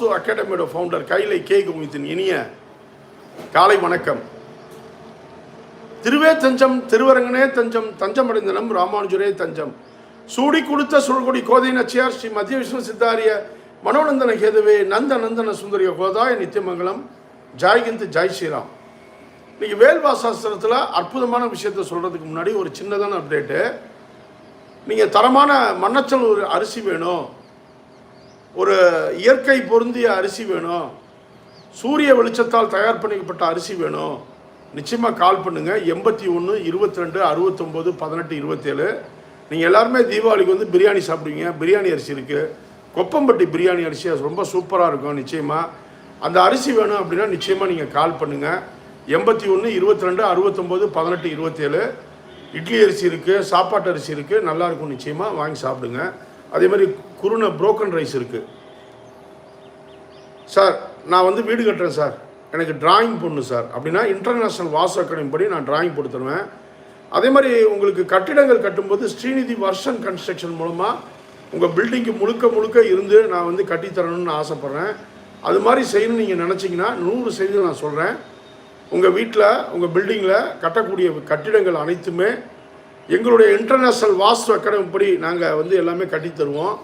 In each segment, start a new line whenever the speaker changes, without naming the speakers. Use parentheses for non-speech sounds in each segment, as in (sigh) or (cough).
வாஸ்து அகாடமியோட founder Kailai K குமித்தின் இனிய காலை வணக்கம். திருவே தஞ்சம் திருவரங்கனே தஞ்சம் தஞ்சம் அடைந்தனம் ராமானுஜரே தஞ்சம். சூடி கொடுத்த சுழகுடி கோதை நச்சியார் ஸ்ரீ மத்திய விஷ்ணு சித்தாரிய மனோநந்தன கேதுவே நந்த நந்தன சுந்தரிய கோதாய நித்தியமங்கலம். ஜாய்கிந்த் ஜாய் ஸ்ரீராம். இன்னைக்கு வேல்வா சாஸ்திரத்தில் அற்புதமான விஷயத்தை சொல்கிறதுக்கு முன்னாடி ஒரு சின்னதான அப்டேட்டு நீங்கள் தரமான மண்ணச்சல் ஒரு அரிசி வேணும். ஒரு இயற்கை பொருந்திய அரிசி வேணும். சூரிய வெளிச்சத்தால் தயார் பண்ணிக்கப்பட்ட அரிசி வேணும். நிச்சயமாக கால் பண்ணுங்கள் எண்பத்தி ஒன்று இருபத்தி ரெண்டு அறுபத்தொம்போது பதினெட்டு இருபத்தேழு. நீங்கள் எல்லாருமே தீபாவளிக்கு வந்து பிரியாணி சாப்பிடுவீங்க. பிரியாணி அரிசி இருக்குது கொப்பம்பட்டி பிரியாணி அரிசி அது ரொம்ப சூப்பராக இருக்கும் நிச்சயமாக அந்த அரிசி வேணும் அப்படின்னா நிச்சயமாக நீங்கள் கால் பண்ணுங்கள் எண்பத்தி ஒன்று இருபத்தி ரெண்டு அறுபத்தொம்போது பதினெட்டு இருபத்தேழு. இட்லி அரிசி இருக்குது சாப்பாட்டு அரிசி இருக்குது நல்லாயிருக்கும் நிச்சயமாக வாங்கி சாப்பிடுங்க. அதே மாதிரி குருணை புரோக்கன் ரைஸ் இருக்குது சார் நான் வந்து வீடு கட்டுறேன் சார். எனக்கு டிராயிங் பொண்ணு சார். அப்படின்னா இன்டர்நேஷ்னல் வாசு அகாடமி படி நான் டிராயிங் கொடுத்துருவேன் அதே மாதிரி உங்களுக்கு கட்டிடங்கள் கட்டும்போது ஸ்ரீநிதி வர்ஷன் கன்ஸ்ட்ரக்ஷன் மூலமாக உங்கள் பில்டிங்க்கு முழுக்க முழுக்க இருந்து நான் வந்து கட்டித்தரணும்னு ஆசைப்பட்றேன். அது மாதிரி செய்யணும்னு நீங்கள் நினச்சிங்கன்னா நூறு செய்தி நான் சொல்கிறேன் உங்கள் வீட்டில் உங்கள் பில்டிங்கில் கட்டக்கூடிய கட்டிடங்கள் அனைத்துமே எங்களுடைய இன்டர்நேஷ்னல் வாஸ்து அகாடமி படி நாங்கள் வந்து எல்லாமே கட்டித் தருவோம்.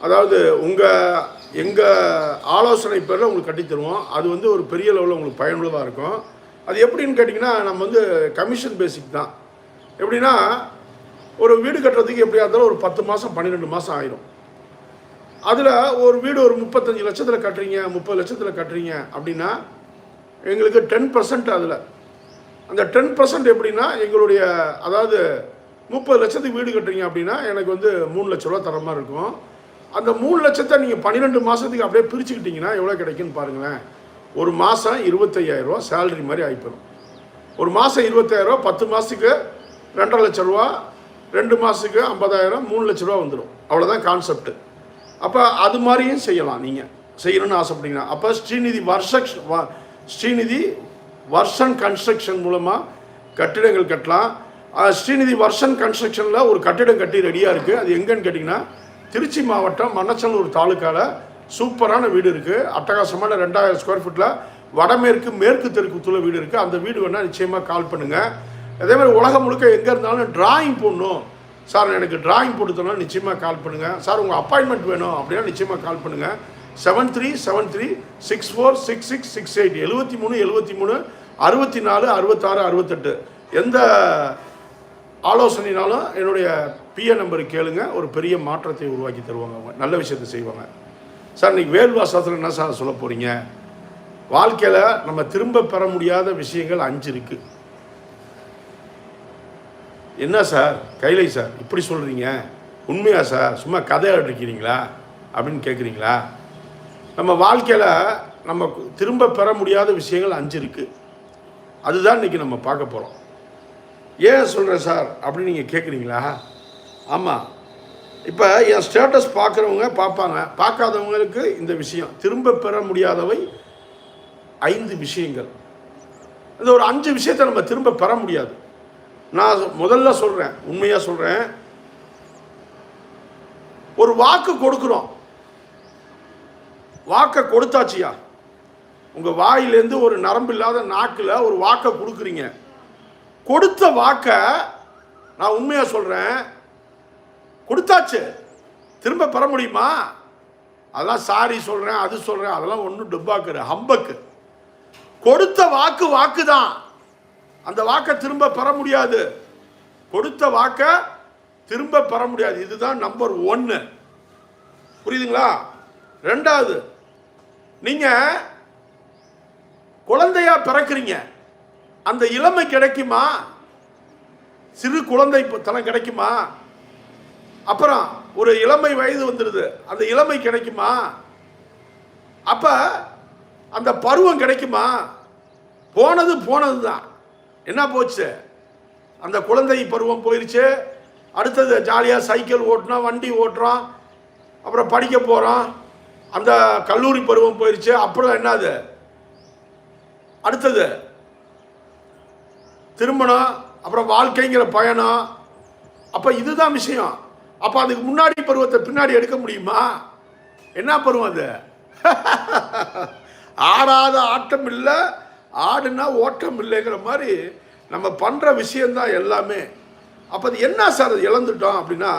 அதாவது உங்கள் எங்கள் ஆலோசனை பேரில் உங்களுக்கு கட்டித் தருவோம். அது வந்து ஒரு பெரிய லெவலில் உங்களுக்கு பயனுள்ளதாக இருக்கும். அது எப்படின்னு கேட்டிங்கன்னா நம்ம வந்து கமிஷன் பேசிக் தான். எப்படின்னா ஒரு வீடு கட்டுறதுக்கு எப்படியா இருந்தாலும் ஒரு பத்து மாதம் பன்னிரெண்டு மாதம் ஆயிரும். அதில் ஒரு வீடு ஒரு முப்பத்தஞ்சு லட்சத்தில் கட்டுறீங்க முப்பது லட்சத்தில் கட்டுறீங்க அப்படின்னா எங்களுக்கு டென் பர்சன்ட் அதில். அந்த டென் பர்சன்ட் எப்படின்னா எங்களுடைய அதாவது முப்பது லட்சத்துக்கு வீடு கட்டுறீங்க அப்படின்னா எனக்கு வந்து மூணு லட்ச ரூபா தர மாதிரி இருக்கும். அந்த மூணு லட்சத்தை நீங்கள் பன்னிரெண்டு மாதத்துக்கு அப்படியே பிரிச்சுக்கிட்டிங்கன்னா எவ்வளோ கிடைக்குன்னு பாருங்களேன். ஒரு மாதம் இருபத்தையாயிரரூவா சேலரி மாதிரி ஆகிப்போம் ஒரு மாதம் இருபத்தாயிரரூவா பத்து மாதத்துக்கு ரெண்டரை லட்ச ரூபா ரெண்டு மாதத்துக்கு ஐம்பதாயிரம் மூணு லட்ச ரூபா வந்துடும் அவ்வளோதான் கான்செப்ட்டு அப்போ அது மாதிரியும் செய்யலாம் நீங்கள் செய்யணும்னு ஆசைப்பட்டீங்கன்னா அப்போ ஸ்ரீநிதி வருஷ ஸ்ரீநிதி வர்ஷன் கன்ஸ்ட்ரக்ஷன் மூலமாக கட்டிடங்கள் கட்டலாம். ஸ்ரீநிதி வர்ஷன் கன்ஸ்ட்ரக்ஷனில் ஒரு கட்டிடம் கட்டி ரெடியாக இருக்குது அது எங்கேன்னு கேட்டிங்கன்னா திருச்சி மாவட்டம் மண்ணச்சநல்லூர் தாலுக்காவில் சூப்பரான வீடு இருக்குது அட்டகாசமான ரெண்டாயிரம் ஸ்கொயர் ஃபீட்டில் வடமேற்கு மேற்கு தெற்குத்துல வீடு இருக்குது அந்த வீடு வேணால் நிச்சயமாக கால் பண்ணுங்கள் அதே மாதிரி உலகம் முழுக்க எங்கே இருந்தாலும் டிராயிங் போடணும். சார் எனக்கு டிராயிங் போட்டு தரணும் நிச்சயமாக கால் பண்ணுங்கள் சார் உங்கள் அப்பாயின்மெண்ட் வேணும் அப்படின்னா நிச்சயமாக கால் பண்ணுங்கள் seven three seven three six four six six six eight எழுபத்தி மூணு எழுபத்தி மூணு அறுபத்தி நாலு அறுபத்தாறு அறுபத்தெட்டு எந்த ஆலோசனைனாலும் என்னுடைய பிஏ நம்பருக்கு கேளுங்க. ஒரு பெரிய மாற்றத்தை உருவாக்கி தருவாங்க அவங்க. நல்ல விஷயத்தை செய்வாங்க. சார் இன்னைக்கு வேல்வாசத்தில் என்ன சார் சொல்ல போகிறீங்க வாழ்க்கையில் நம்ம திரும்ப பெற முடியாத விஷயங்கள் அஞ்சு இருக்குது என்ன சார்? கைலை சார் இப்படி சொல்கிறீங்க உண்மையா சார்? சும்மா கதை இருக்கிறீங்களா அப்படின்னு கேட்குறீங்களா நம்ம வாழ்க்கையில் நம்ம திரும்ப பெற முடியாத விஷயங்கள் அஞ்சு இருக்குது அதுதான் இன்றைக்கி நம்ம பார்க்க போகிறோம் ஏன் சொல்கிறேன் சார்? அப்படின்னு நீங்கள் கேட்குறீங்களா ஆமாம் இப்போ என் ஸ்டேட்டஸ் பார்க்குறவங்க பார்ப்பாங்க. பார்க்காதவங்களுக்கு இந்த விஷயம். திரும்ப பெற முடியாதவை ஐந்து விஷயங்கள். இந்த ஒரு அஞ்சு விஷயத்தை நம்ம திரும்ப பெற முடியாது. நான் முதல்ல சொல்கிறேன் உண்மையாக சொல்கிறேன் ஒரு வாக்கு கொடுக்குறோம். வாக்கை கொடுத்தாச்சியா? உங்கள் வாயிலேருந்து ஒரு நரம்பு இல்லாத நாக்கில் ஒரு வாக்கை கொடுக்குறீங்க. கொடுத்த வாக்கை நான் உண்மையாக சொல்கிறேன் கொடுத்தாச்சு. திரும்ப பெற முடியுமா? அதெல்லாம் சாரி சொல்கிறேன் அது சொல்கிறேன் அதெல்லாம் ஒன்றும் டுப்பாக்குற ஹம்பக்கு. கொடுத்த வாக்கு வாக்கு தான் அந்த வாக்கை திரும்ப பெற முடியாது. கொடுத்த வாக்கை திரும்ப பெற முடியாது. இதுதான் நம்பர் ஒன்று புரியுதுங்களா? ரெண்டாவது நீங்கள் குழந்தையா பிறக்கிறீங்க. அந்த இளமை கிடைக்குமா? சிறு குழந்தை தனம் கிடைக்குமா? அப்புறம் ஒரு இளமை வயது வந்துடுது. அந்த இளமை கிடைக்குமா? அப்ப அந்த பருவம் கிடைக்குமா? போனது போனது தான் என்ன போச்சு? அந்த குழந்தை பருவம் போயிடுச்சு அடுத்தது ஜாலியாக சைக்கிள் ஓட்டுறோம் வண்டி ஓட்டுறோம் அப்புறம் படிக்க போகிறோம் அந்த கல்லூரி பருவம் போயிடுச்சு அப்புறம் என்னது? அடுத்தது திருமணம் அப்புறம் வாழ்க்கைங்கிற பயணம். அப்போ இதுதான் விஷயம். அப்போ அதுக்கு முன்னாடி பருவத்தை பின்னாடி எடுக்க முடியுமா? என்ன பருவம் அது? (laughs) ஆடாத ஆட்டம் இல்லை ஆடுனா ஓட்டம் இல்லைங்கிற மாதிரி நம்ம பண்ணுற விஷயந்தான் எல்லாமே. அப்போ அது என்ன சார் அது இழந்துட்டோம் அப்படின்னா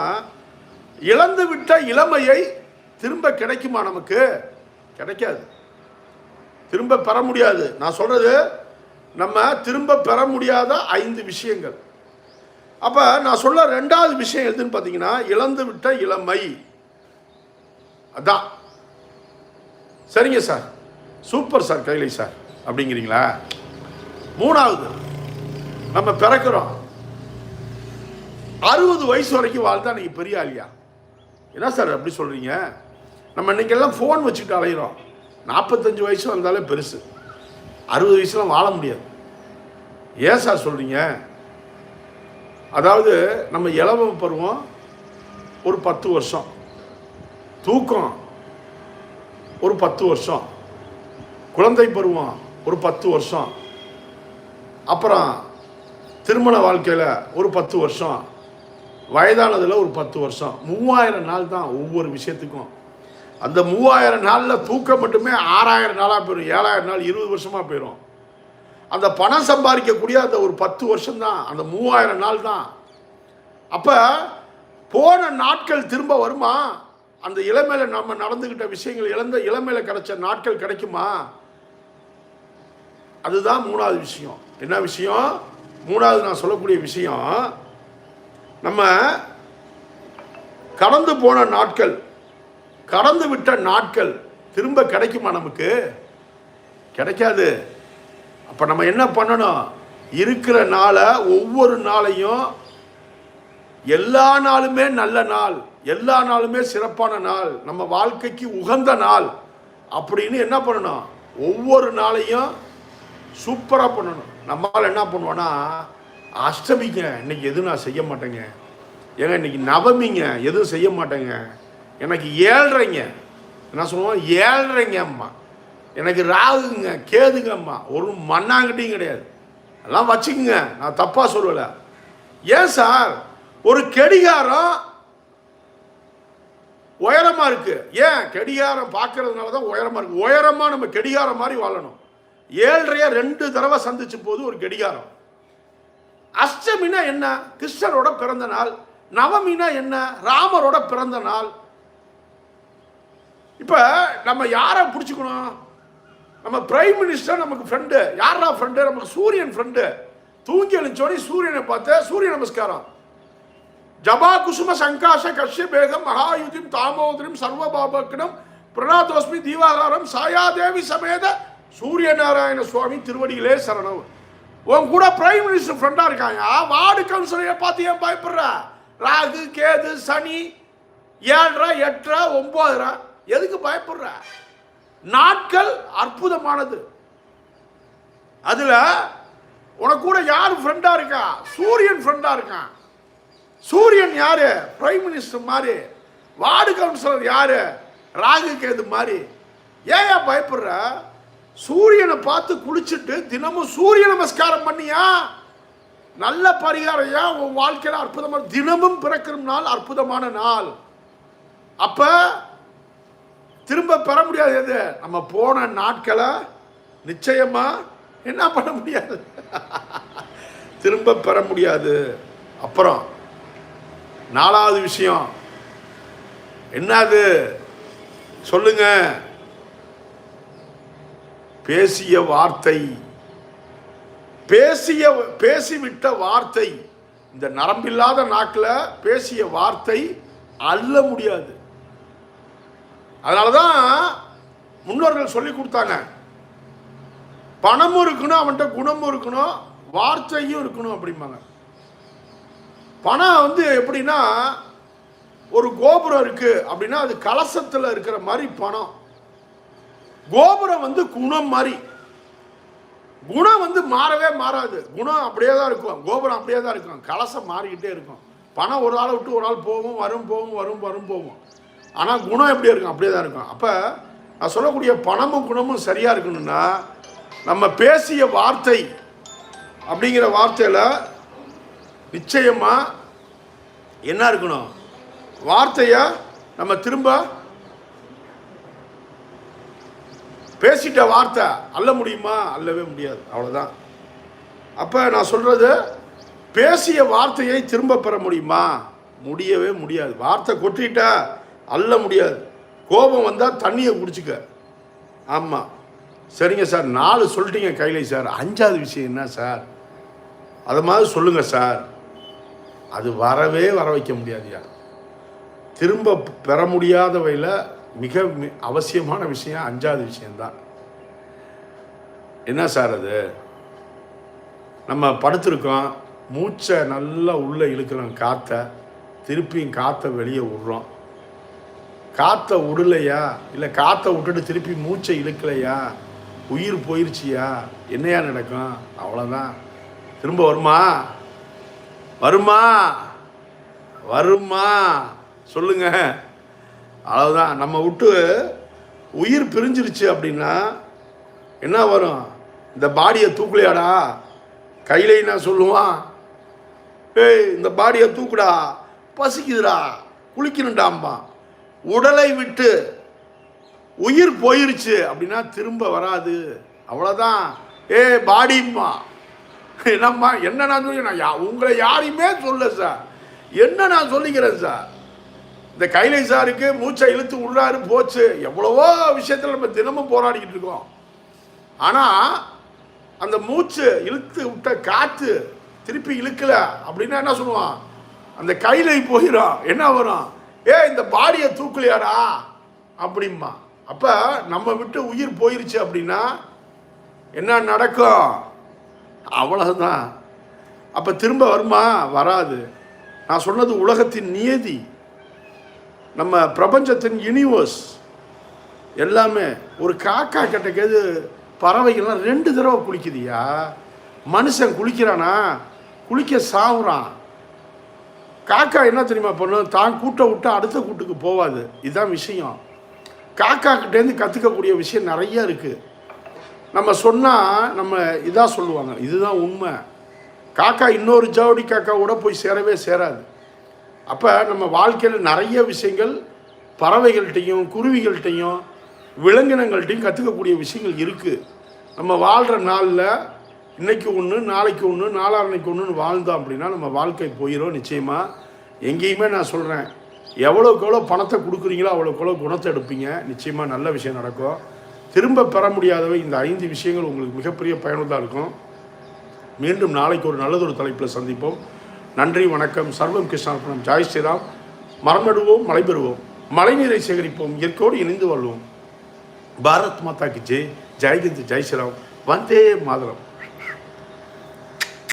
இழந்து விட்ட இளமையை திரும்ப கிடைக்குமா நமக்கு? கிடைக்காது. திரும்ப பெற முடியாது. நான் சொல்றது நம்ம திரும்ப பெற முடியாத ஐந்து விஷயங்கள். அப்போ நான் சொல்ல ரெண்டாவது விஷயம் எதுன்னு பார்த்தீங்கன்னா இழந்து விட்ட இளமை. அதான். சரிங்க சார். சூப்பர் சார் கைலை சார். அப்படிங்கிறீங்களா? மூணாவது நம்ம பிறக்கிறோம். அறுபது வயசு வரைக்கும் வாழ்ந்தா நீங்க பெரிய ஆளியா? என்ன சார் அப்படி சொல்றீங்க? நம்ம இன்னைக்கெல்லாம் ஃபோன் வச்சுட்டு அலையிறோம். நாற்பத்தஞ்சு வயசு வந்தாலே பெருசு. அறுபது வயசுலாம் வாழ முடியாது. ஏன் சார் சொல்கிறீங்க அதாவது நம்ம இளவ பருவம் ஒரு பத்து வருஷம். தூக்கம் ஒரு பத்து வருஷம். குழந்தை பருவம் ஒரு பத்து வருஷம். அப்புறம் திருமண வாழ்க்கையில் ஒரு பத்து வருஷம். வயதானதில் ஒரு பத்து வருஷம். மூவாயிரம் நாள் தான் ஒவ்வொரு விஷயத்துக்கும். அந்த மூவாயிரம் நாளில் தூக்கம் மட்டுமே ஆறாயிரம் நாளாக போயிடும் ஏழாயிரம் நாள் இருபது வருஷமாக போயிடும் அந்த பணம் சம்பாதிக்கக்கூடிய அந்த ஒரு பத்து வருஷம் தான் அந்த மூவாயிரம் நாள் தான் அப்போ போன நாட்கள் திரும்ப வருமா? அந்த இளமையில் நம்ம நடந்துக்கிட்ட விஷயங்கள் இழந்த இளமையில் கிடைச்ச நாட்கள் கிடைக்குமா? அதுதான் மூணாவது விஷயம். என்ன விஷயம்? மூணாவது நான் சொல்லக்கூடிய விஷயம் நம்ம கடந்து போன நாட்கள் கடந்து விட்ட நாட்கள் திரும்ப கிடைக்குமா நமக்கு? கிடைக்காது. அப்போ நம்ம என்ன பண்ணணும்? இருக்கிற நாளை ஒவ்வொரு நாளையும் எல்லா நாளுமே நல்ல நாள் எல்லா நாளுமே சிறப்பான நாள் நம்ம வாழ்க்கைக்கு உகந்த நாள் அப்படின்னு என்ன பண்ணணும்? ஒவ்வொரு நாளையும் சூப்பராக பண்ணணும். நம்மளால் என்ன பண்ணுவோன்னா அஷ்டமிங்க இன்னைக்கு எதுவும் நான் செய்ய மாட்டேங்க. ஏன்னா இன்னைக்கு நவமிங்க எதுவும் செய்ய மாட்டேங்க. எனக்கு ஏழ்றைங்க என்ன சொல்லுவோம் ஏழ்றைங்க அம்மா. எனக்கு ராகுங்க கேதுங்க அம்மா. ஒரு மண்ணாங்கிட்டையும் கிடையாது. எல்லாம் வச்சுக்குங்க. நான் தப்பாக சொல்லலை. ஏன் சார்? ஒரு கெடிகாரம் உயரமாக இருக்குது ஏன்? கெடிகாரம் பார்க்கறதுனால தான் உயரமாக இருக்கு. உயரமாக நம்ம கெடிகாரம் மாதிரி வாழணும். ஏழ்றைய ரெண்டு தடவை சந்திச்ச போது ஒரு கெடிகாரம். அஷ்டமினா என்ன? கிருஷ்ணரோட பிறந்த நாள். நவமினா என்ன? ராமரோட பிறந்த நாள். இப்போ நம்ம யாரை பிடிச்சிக்கணும்? நம்ம பிரைம் மினிஸ்டர் நமக்கு ஃப்ரெண்டு யாரா ஃப்ரெண்டு நமக்கு சூரியன் ஃப்ரெண்டு தூங்கி எழுந்தோடனே சூரியனை பார்த்து சூரிய நமஸ்காரம். ஜபா குசும சங்காச கஷ்ய பேகம் மகாயுதிம் தாமோதரிம் சர்வபாபக்கிடம் பிரணாதோஸ்மி தீவாகாரம் சாயாதேவி சமேத சூரிய நாராயண சுவாமி திருவடியிலே சரணம். உன் கூட பிரைம் மினிஸ்டர் ஃப்ரெண்டாக இருக்காங்க வார்டு கவுன்சிலரை பார்த்து ஏன் பயப்படுற? ராகு கேது சனி ஏழரை எட்டரை ஒன்பதரை எதுக்கு பயப்படுற? நாட்கள் அற்புதமானது. அதுல உனக்கு கூட யார் ஃப்ரெண்டா இருக்கா? சூரியன் ஃப்ரெண்டா இருக்கான். சூரியன் யாரு? பிரைம் மினிஸ்டர் மாதிரி. வார்டு கவுன்சிலர் யாரு? ராகு கேது மாதிரி. ஏன் பயப்படுற? சூரியனை பார்த்து குளிச்சுட்டு தினமும் சூரிய நமஸ்காரம் பண்ணியா? நல்ல பரிகாரம். ஏன் உன் வாழ்க்கையில் அற்புதமான தினமும் பிறக்கிற நாள் அற்புதமான நாள். அப்போ திரும்ப பெற முடியாது எது? நம்ம போன நாட்களை நிச்சயமா என்ன பண்ண முடியாது? (laughs) திரும்ப பெற முடியாது. அப்புறம் நாலாவது விஷயம். என்னது? சொல்லுங்க. பேசிய வார்த்தை. பேசிய பேசிவிட்ட வார்த்தை. இந்த நரம்பில்லாத நாக்கில் பேசிய வார்த்தை அள்ள முடியாது. அதனால தான் முன்னோர்கள் சொல்லி கொடுத்தாங்க. பணமும் இருக்கணும் அவன்கிட்ட குணமும் இருக்கணும் வார்த்தையும் இருக்கணும் அப்படிம்பாங்க. பணம் வந்து எப்படின்னா ஒரு கோபுரம் இருக்கு அப்படின்னா அது கலசத்தில் இருக்கிற மாதிரி பணம். கோபுரம் வந்து குணம் மாதிரி. குணம் வந்து மாறவே மாறாது. குணம் அப்படியே தான் இருக்கும். கோபுரம் அப்படியே தான் இருக்கும். கலசம் மாறிக்கிட்டே இருக்கும். பணம் ஒரு ஆளை விட்டு ஒரு ஆள் போகும் வரும் போகும் வரும் வரும் போகும். ஆனால் குணம் எப்படி இருக்கும்? அப்படியே தான் இருக்கும். அப்போ நான் சொல்லக்கூடிய பணமும் குணமும் சரியாக இருக்கணும்னா நம்ம பேசிய வார்த்தை அப்படிங்கிற வார்த்தையில் நிச்சயமாக என்ன இருக்கணும்? வார்த்தையை நம்ம திரும்ப பேசிட்ட வார்த்தை அல்ல முடியுமா? அல்லவே முடியாது. அவ்வளோதான் அப்போ நான் சொல்கிறது பேசிய வார்த்தையை திரும்ப பெற முடியுமா? முடியவே முடியாது. வார்த்தை கொட்டிட்டா அள்ள முடியாது. கோபம் வந்தால் தண்ணியை குடிச்சுக்க. ஆமாம் சரிங்க சார். நாலு சொல்லிட்டீங்க கையிலே சார். அஞ்சாவது விஷயம் என்ன சார்? அது மாதிரி சொல்லுங்கள் சார். அது வரவே வர வைக்க முடியாதுயா திரும்ப பெற முடியாதவையில் மிக மி- அவசியமான விஷயம் அஞ்சாவது விஷயம்தான். என்ன சார் அது? நம்ம படுத்திருக்கோம். மூச்சை நல்லா உள்ளே இழுக்கிறோம். காற்றை திருப்பியும் காற்றை வெளியே விடுறோம். காற்றை விடலையா இல்லை காற்றை விட்டுட்டு திருப்பி மூச்சை இழுக்கலையா? உயிர் போயிருச்சியா? என்னையா நடக்கும்? அவ்வளோதான் திரும்ப வருமா? வருமா? வருமா? சொல்லுங்க. அவ்வளோதான் நம்ம விட்டு உயிர் பிரிஞ்சிருச்சு அப்படின்னா என்ன வரும்? இந்த பாடியை தூக்கலையாடா? கையிலே நான் சொல்லுவான்? ஏய் இந்த பாடியை தூக்குடா. பசிக்குதுடா. குளிக்கணுண்டாம்பா உடலை விட்டு உயிர் போயிருச்சு அப்படின்னா திரும்ப வராது. அவ்வளோதான் ஏ பாடிம்மா. என்னம்மா என்ன நான் சொல்லி நான் யா- உங்களை யாரையுமே சொல்ல சார். என்ன நான் சொல்லிக்கிறேன் சார்? இந்த கைலை சாருக்கு மூச்சை இழுத்து உள்ளாரு போச்சு. எவ்வளவோ விஷயத்தில் நம்ம தினமும் போராடிக்கிட்டு இருக்கோம். ஆனால் அந்த மூச்சு இழுத்து விட்ட காற்று திருப்பி இழுக்கல அப்படின்னா என்ன சொல்லுவான்? அந்த கைலை போயிடும் என்ன வரும்? ஏ இந்த பாடியை தூக்கலையாடா? அப்படிம்மா அப்போ நம்ம விட்டு உயிர் போயிருச்சு அப்படின்னா என்ன நடக்கும்? அவ்வளோதான் அப்போ திரும்ப வருமா? வராது. நான் சொன்னது உலகத்தின் நியதி. நம்ம பிரபஞ்சத்தின் யூனிவர்ஸ் எல்லாமே ஒரு காக்கா கிட்டக்கேது பறவைகள்லாம் ரெண்டு தடவை குளிக்குதுயா மனுஷன் குளிக்கிறானா? குளிக்க சாவுறான். காக்கா என்ன தெரியுமா பண்ணும்? தான் கூட்டை விட்டு அடுத்த கூட்டுக்கு போகாது இதுதான் விஷயம். காக்கா கிட்டேருந்து கற்றுக்கக்கூடிய விஷயம் நிறைய இருக்குது நம்ம சொன்னால் நம்ம இதாக சொல்லுவாங்க. இதுதான் உண்மை. காக்கா இன்னொரு ஜவுடி காக்காவோட போய் சேரவே சேராது. அப்போ நம்ம வாழ்க்கையில் நிறைய விஷயங்கள் பறவைகள்கிட்டையும் குருவிகள்கிட்டையும் விலங்கினங்கள்கிட்டையும் கற்றுக்கக்கூடிய விஷயங்கள் இருக்குது நம்ம வாழ்கிற நாளில் இன்னைக்கு ஒன்று நாளைக்கு ஒன்று நாளான்னைக்கு ஒன்றுன்னு வாழ்ந்தோம் அப்படின்னா நம்ம வாழ்க்கை போயிடும் நிச்சயமாக எங்கேயுமே நான் சொல்கிறேன் எவ்வளோக்கு எவ்வளோ பணத்தை கொடுக்குறீங்களோ அவ்வளோக்கு எவ்வளோ குணத்தை எடுப்பீங்க. நிச்சயமாக நல்ல விஷயம் நடக்கும். திரும்ப பெற முடியாதவை இந்த ஐந்து விஷயங்கள் உங்களுக்கு மிகப்பெரிய பயனுள்ளதாக இருக்கும். மீண்டும் நாளைக்கு ஒரு நல்லதொரு தலைப்பில் சந்திப்போம். நன்றி வணக்கம். சர்வம் கிருஷ்ணார்பணம். ஜாய் ஸ்ரீராம். மரம் மழை பெறுவோம் மழைநீரை சேகரிப்போம். இயற்கையோடு இணைந்து வாழ்வோம். பாரத் மாதா ஜெய் ஜெய்ஹிந்த் ஜெய் ஸ்ரீராம். வந்தே மாதரம்.